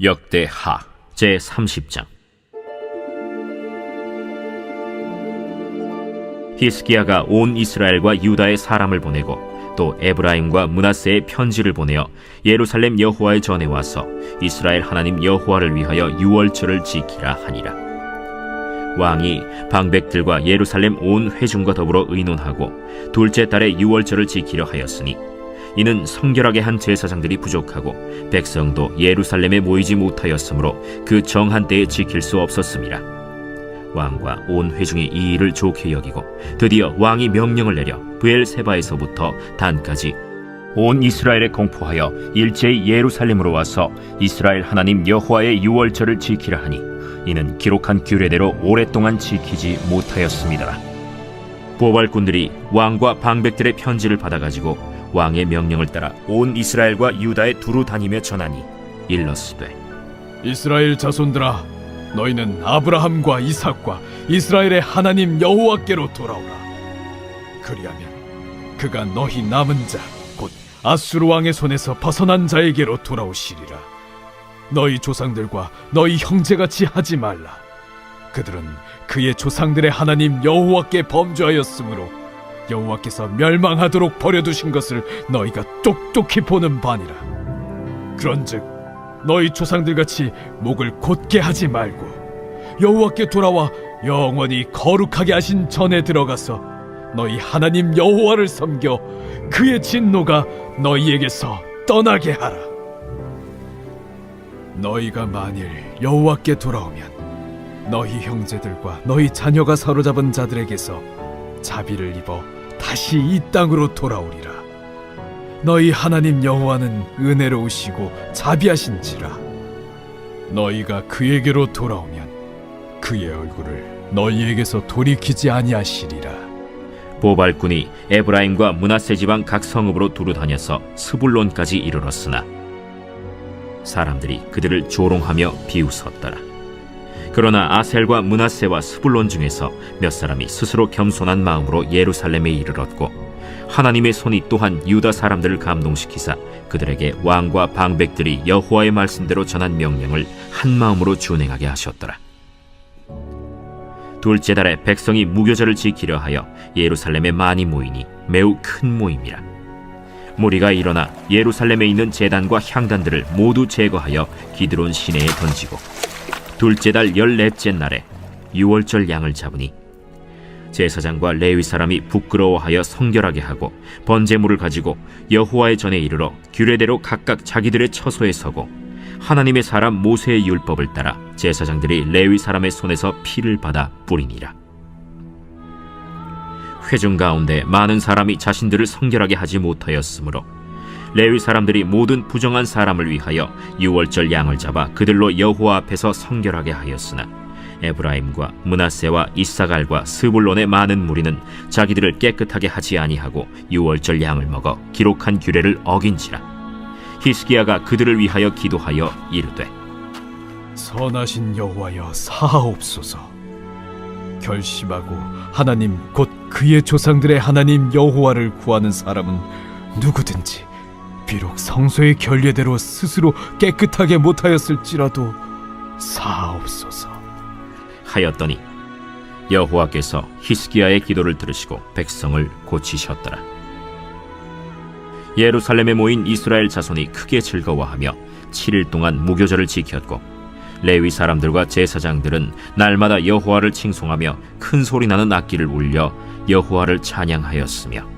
역대하 제 30장. 히스기야가 온 이스라엘과 유다의 사람을 보내고 또 에브라임과 문하세의 편지를 보내어 예루살렘 여호와의 전에 와서 이스라엘 하나님 여호와를 위하여 유월절을 지키라 하니라. 왕이 방백들과 예루살렘 온 회중과 더불어 의논하고 둘째 달에 유월절을 지키려 하였으니 이는 성결하게 한 제사장들이 부족하고 백성도 예루살렘에 모이지 못하였으므로 그 정한 때에 지킬 수 없었습니다. 왕과 온 회중이 이 일을 좋게 여기고 드디어 왕이 명령을 내려 브엘세바에서부터 단까지 온 이스라엘에 공포하여 일제히 예루살렘으로 와서 이스라엘 하나님 여호와의 유월절을 지키라 하니 이는 기록한 규례대로 오랫동안 지키지 못하였습니다. 보발꾼들이 왕과 방백들의 편지를 받아가지고 왕의 명령을 따라 온 이스라엘과 유다에 두루 다니며 전하니 일러스되 이스라엘 자손들아 너희는 아브라함과 이삭과 이스라엘의 하나님 여호와께로 돌아오라. 그리하면 그가 너희 남은 자 곧 아수르 왕의 손에서 벗어난 자에게로 돌아오시리라. 너희 조상들과 너희 형제같이 하지 말라. 그들은 그의 조상들의 하나님 여호와께 범죄하였으므로 여호와께서 멸망하도록 버려두신 것을 너희가 똑똑히 보는 바니라 그런즉 너희 조상들 같이 목을 곧게 하지 말고 여호와께 돌아와 영원히 거룩하게 하신 전에 들어가서 너희 하나님 여호와를 섬겨 그의 진노가 너희에게서 떠나게 하라. 너희가 만일 여호와께 돌아오면 너희 형제들과 너희 자녀가 사로잡은 자들에게서 자비를 입어 다시 이 땅으로 돌아오리라. 너희 하나님 여호와는 은혜로우시고 자비하신지라 너희가 그에게로 돌아오면 그의 얼굴을 너희에게서 돌이키지 아니하시리라 보발꾼이 에브라임과 문하세 지방 각 성읍으로 두루 다녀서 스불론까지 이르렀으나 사람들이 그들을 조롱하며 비웃었더라. 그러나 아셀과 문하세와 스불론 중에서 몇 사람이 스스로 겸손한 마음으로 예루살렘에 이르렀고 하나님의 손이 또한 유다 사람들을 감동시키사 그들에게 왕과 방백들이 여호와의 말씀대로 전한 명령을 한 마음으로 준행하게 하셨더라. 둘째 달에 백성이 무교절을 지키려 하여 예루살렘에 많이 모이니 매우 큰 모임이라. 무리가 일어나 예루살렘에 있는 제단과 향단들을 모두 제거하여 기드론 시내에 던지고 둘째 달 열넷째 날에 유월절 양을 잡으니 제사장과 레위 사람이 부끄러워하여 성결하게 하고 번제물을 가지고 여호와의 전에 이르러 규례대로 각각 자기들의 처소에 서고 하나님의 사람 모세의 율법을 따라 제사장들이 레위 사람의 손에서 피를 받아 뿌리니라. 회중 가운데 많은 사람이 자신들을 성결하게 하지 못하였으므로 레위 사람들이 모든 부정한 사람을 위하여 유월절 양을 잡아 그들로 여호와 앞에서 성결하게 하였으나 에브라임과 문하세와 이사갈과 스불론의 많은 무리는 자기들을 깨끗하게 하지 아니하고 유월절 양을 먹어 기록한 규례를 어긴지라. 히스기야가 그들을 위하여 기도하여 이르되 선하신 여호와여 사하옵소서. 결심하고 하나님 곧 그의 조상들의 하나님 여호와를 구하는 사람은 누구든지 비록 성소의 결례대로 스스로 깨끗하게 못하였을지라도 사하옵소서 하였더니 여호와께서 히스기야의 기도를 들으시고 백성을 고치셨더라. 예루살렘에 모인 이스라엘 자손이 크게 즐거워하며 7일 동안 무교절을 지켰고 레위 사람들과 제사장들은 날마다 여호와를 칭송하며 큰 소리 나는 악기를 울려 여호와를 찬양하였으며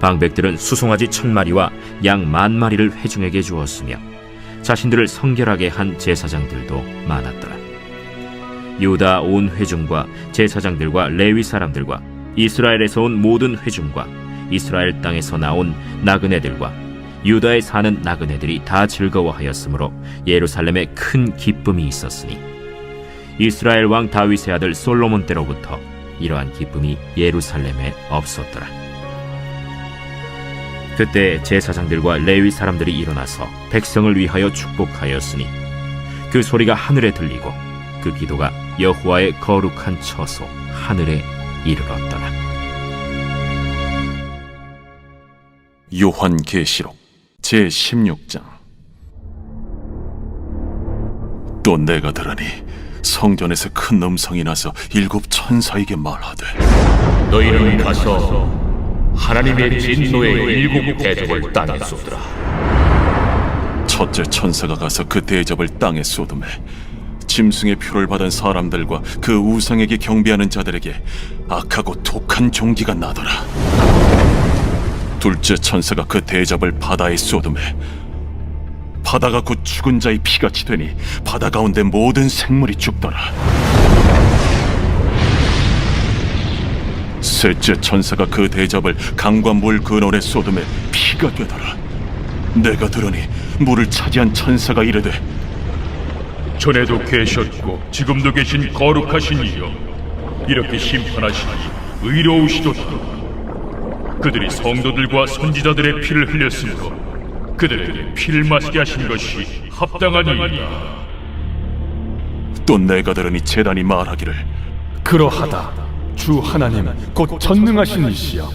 방백들은 수송아지 천 마리와 양 만 마리를 회중에게 주었으며 자신들을 성결하게 한 제사장들도 많았더라. 유다 온 회중과 제사장들과 레위 사람들과 이스라엘에서 온 모든 회중과 이스라엘 땅에서 나온 나그네들과 유다에 사는 나그네들이 다 즐거워하였으므로 예루살렘에 큰 기쁨이 있었으니 이스라엘 왕 다윗의 아들 솔로몬 때로부터 이러한 기쁨이 예루살렘에 없었더라. 그때 제사장들과 레위 사람들이 일어나서 백성을 위하여 축복하였으니 그 소리가 하늘에 들리고 그 기도가 여호와의 거룩한 처소 하늘에 이르렀더라. 요한 계시록 제 16장 또 내가 들으니 성전에서 큰 음성이 나서 일곱 천사에게 말하되 너희는 가서 하나님의 진노의 일곱 대접을 땅에 쏟으라. 첫째 천사가 가서 그 대접을 땅에 쏟음에 짐승의 표를 받은 사람들과 그 우상에게 경배하는 자들에게 악하고 독한 종기가 나더라 둘째 천사가 그 대접을 바다에 쏟음에 바다가 곧 죽은 자의 피같이 되니 바다 가운데 모든 생물이 죽더라 셋째 천사가 그 대접을 강과 물 근원에 쏟음에 피가 되더라. 내가 들으니 물을 차지한 천사가 이르되 전에도 계셨고 지금도 계신 거룩하신 이여 이렇게 심판하시니 의로우시도다. 그들이 성도들과 선지자들의 피를 흘렸으므로 그들에게 피를 마시게 하신 것이 합당하니이다. 또 내가 들으니 재단이 말하기를 그러하다 주 하나님 곧 전능하신 이시여.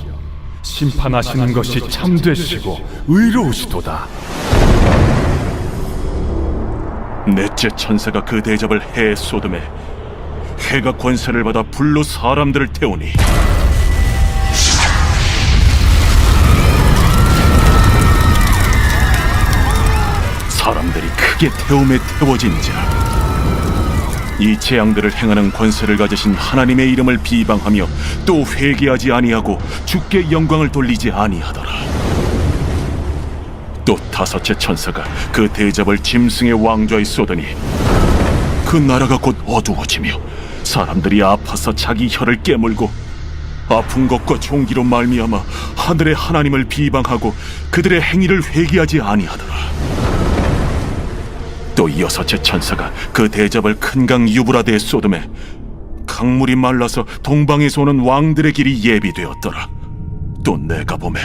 심판하시는 것이 참되시고 의로우시도다. 넷째 천사가 그 대접을 해에 쏟음에 해가 권세를 받아 불로 사람들을 태우니 사람들이 크게 태움에 태워진지라 이 재앙들을 행하는 권세를 가지신 하나님의 이름을 비방하며 또 회개하지 아니하고 주께 영광을 돌리지 아니하더라. 또 다섯째 천사가 그 대접을 짐승의 왕좌에 쏟으니 그 나라가 곧 어두워지며 사람들이 아파서 자기 혀를 깨물고 아픈 것과 종기로 말미암아 하늘의 하나님을 비방하고 그들의 행위를 회개하지 아니하더라 또 여섯째 천사가 그 대접을 큰 강 유브라데에 쏟음에 강물이 말라서 동방에서 오는 왕들의 길이 예비되었더라. 또 내가 보매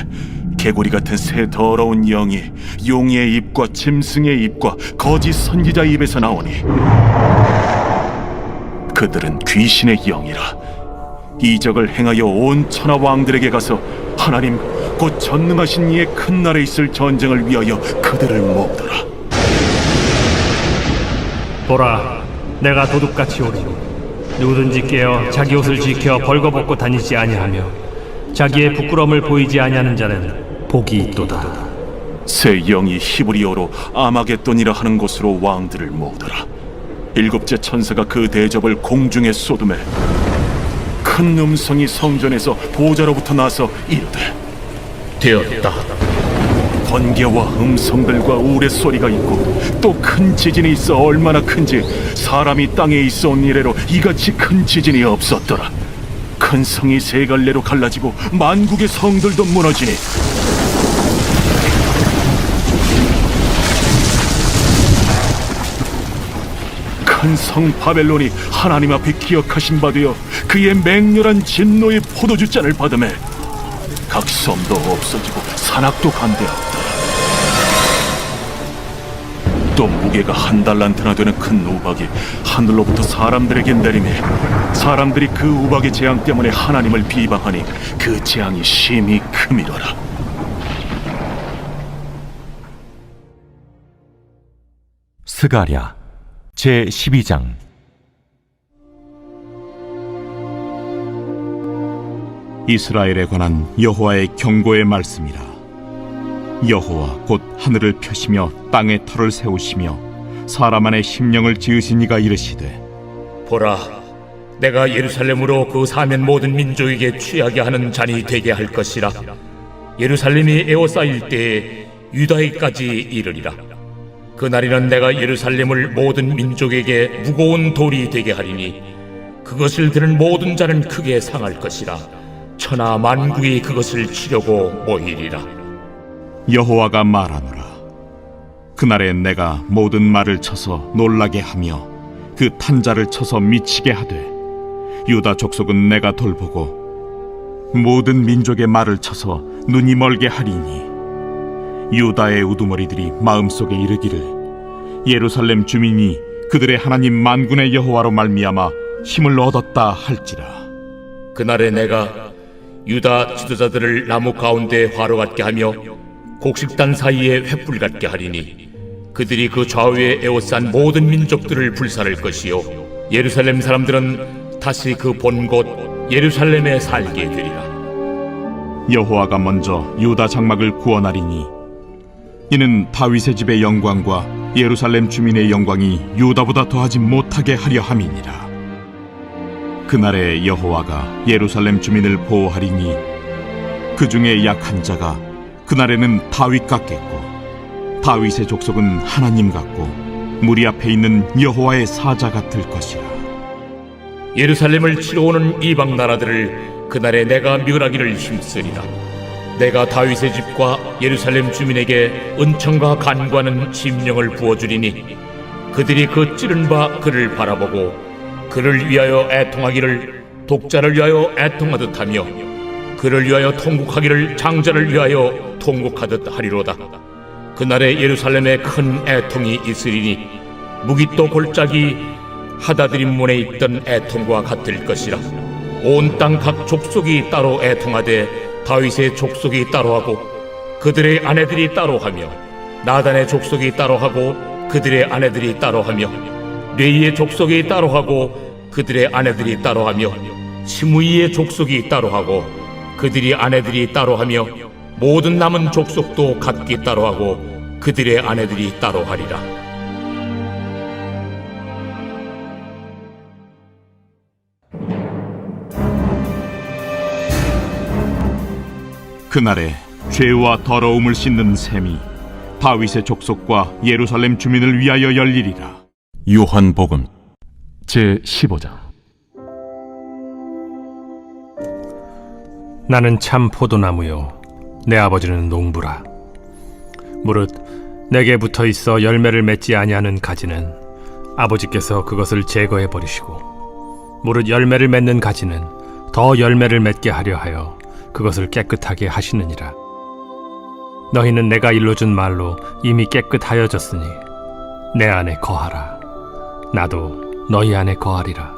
개구리 같은 새 더러운 영이 용의 입과 짐승의 입과 거짓 선지자의 입에서 나오니 그들은 귀신의 영이라. 이적을 행하여 온 천하 왕들에게 가서 하나님 곧 전능하신 이의 큰 날에 있을 전쟁을 위하여 그들을 모으더라 보라, 내가 도둑같이 오리니 누구든지 깨어 자기 옷을 지켜 벌거벗고 다니지 아니하며 자기의 부끄러움을 보이지 아니하는 자는 복이 있도다. 새 영이 히브리어로 아마겟돈이라 하는 곳으로 왕들을 모으더라. 일곱째 천사가 그 대접을 공중에 쏟음에 큰 음성이 성전에서 보좌로부터 나서 이르되 되었다. 번개와 음성들과 우레 소리가 있고 또 큰 지진이 있어 얼마나 큰지 사람이 땅에 있어 온 이래로 이같이 큰 지진이 없었더라. 큰 성이 세 갈래로 갈라지고 만국의 성들도 무너지니 큰 성 바벨론이 하나님 앞에 기억하신 바 되어 그의 맹렬한 진노의 포도주 잔을 받음에 각 섬도 없어지고 산악도 간대하고 또 무게가 한 달란트나 되는 큰 우박이 하늘로부터 사람들에게 내리매 사람들이 그 우박의 재앙 때문에 하나님을 비방하니 그 재앙이 심히 크미더라. 스가랴 제 12장. 이스라엘에 관한 여호와의 경고의 말씀이라 여호와 곧 하늘을 펴시며 땅에 터를 세우시며 사람 안에 심령을 지으신 이가 이르시되 보라, 내가 예루살렘으로 그 사면 모든 민족에게 취하게 하는 잔이 되게 할 것이라. 예루살렘이 에워싸일 때에 유다에까지 이르리라. 그날에는 내가 예루살렘을 모든 민족에게 무거운 돌이 되게 하리니 그것을 들은 모든 자는 크게 상할 것이라. 천하 만국이 그것을 치려고 모이리라. 여호와가 말하노라. 그날에 내가 모든 말을 쳐서 놀라게 하며 그 탄자를 쳐서 미치게 하되 유다 족속은 내가 돌보고 모든 민족의 말을 쳐서 눈이 멀게 하리니 유다의 우두머리들이 마음속에 이르기를 예루살렘 주민이 그들의 하나님 만군의 여호와로 말미암아 힘을 얻었다 할지라. 그날에 내가 유다 지도자들을 나무 가운데 화로 같게 하며 곡식단 사이에 횃불 같게 하리니 그들이 그 좌우에 에워싼 모든 민족들을 불살할 것이요 예루살렘 사람들은 다시 그 본 곳 예루살렘에 살게 되리라. 여호와가 먼저 유다 장막을 구원하리니 이는 다윗의 집의 영광과 예루살렘 주민의 영광이 유다보다 더하지 못하게 하려 함이니라. 그날에 여호와가 예루살렘 주민을 보호하리니 그 중에 약한 자가 그날에는 다윗 같겠고 다윗의 족속은 하나님 같고 무리 앞에 있는 여호와의 사자 같을 것이라 예루살렘을 치러 오는 이방 나라들을 그날에 내가 멸하기를 힘쓰리라. 내가 다윗의 집과 예루살렘 주민에게 은총과 간과는 심령을 부어주리니 그들이 그 찌른 바 그를 바라보고 그를 위하여 애통하기를 독자를 위하여 애통하듯 하며 그를 위하여 통곡하기를 장자를 위하여 통곡하듯 하리로다. 그날에 예루살렘에 큰 애통이 있으리니 무기또 골짜기 하다드림 문에 있던 애통과 같을 것이라 온 땅 각 족속이 따로 애통하되 다윗의 족속이 따로 하고 그들의 아내들이 따로 하며 나단의 족속이 따로 하고 그들의 아내들이 따로 하며 레이의 족속이 따로 하고 그들의 아내들이 따로 하며 시므이의 족속이 따로 하고 그들이 아내들이 따로 하며 모든 남은 족속도 각기 따로 하고 그들의 아내들이 따로 하리라. 그날에 죄와 더러움을 씻는 셈이 다윗의 족속과 예루살렘 주민을 위하여 열리리라. 요한복음 제 15장 나는 참 포도나무요. 내 아버지는 농부라. 무릇 내게 붙어 있어 열매를 맺지 아니하는 가지는 아버지께서 그것을 제거해 버리시고 무릇 열매를 맺는 가지는 더 열매를 맺게 하려 하여 그것을 깨끗하게 하시느니라. 너희는 내가 일러준 말로 이미 깨끗하여졌으니 내 안에 거하라. 나도 너희 안에 거하리라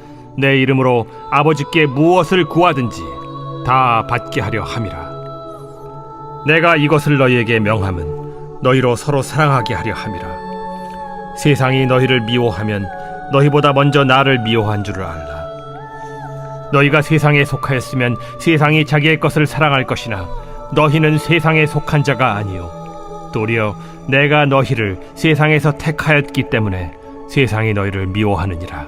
내 이름으로 아버지께 무엇을 구하든지 다 받게 하려 함이라. 내가 이것을 너희에게 명함은 너희로 서로 사랑하게 하려 함이라. 세상이 너희를 미워하면 너희보다 먼저 나를 미워한 줄을 알라. 너희가 세상에 속하였으면 세상이 자기의 것을 사랑할 것이나 너희는 세상에 속한 자가 아니요 도리어 내가 너희를 세상에서 택하였기 때문에 세상이 너희를 미워하느니라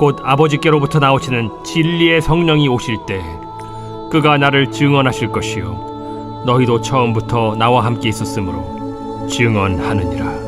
곧 아버지께로부터 나오시는 진리의 성령이 오실 때 그가 나를 증언하실 것이요 너희도 처음부터 나와 함께 있었으므로 증언하느니라.